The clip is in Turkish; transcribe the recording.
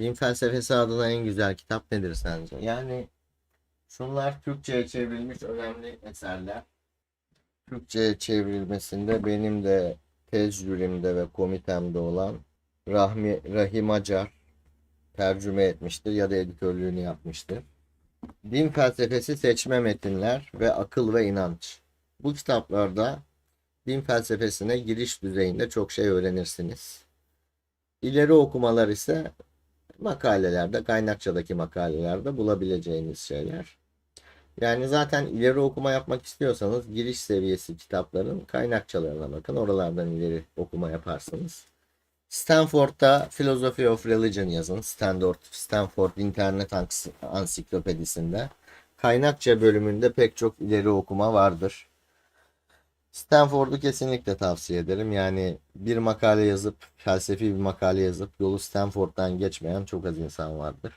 Din felsefesi adına en güzel kitap nedir sence? Yani şunlar Türkçe'ye çevrilmiş önemli eserler. Türkçe'ye çevrilmesinde benim de tez jürimde ve komitemde olan Rahmi, Rahim Acar tercüme etmiştir ya da editörlüğünü yapmıştır. Din felsefesi seçme metinler ve akıl ve inanç. Bu kitaplarda din felsefesine giriş düzeyinde çok şey öğrenirsiniz. İleri okumalar ise makalelerde, kaynakçadaki makalelerde bulabileceğiniz şeyler. Yani zaten ileri okuma yapmak istiyorsanız giriş seviyesi kitapların kaynakçalarına bakın. Oralardan ileri okuma yaparsınız. Stanford'da Philosophy of Religion yazın. Stanford, Stanford İnternet Ansiklopedisinde. Kaynakça bölümünde pek çok ileri okuma vardır. Stanford'u kesinlikle tavsiye ederim. Yani bir makale yazıp, felsefi bir makale yazıp yolu Stanford'dan geçmeyen çok az insan vardır.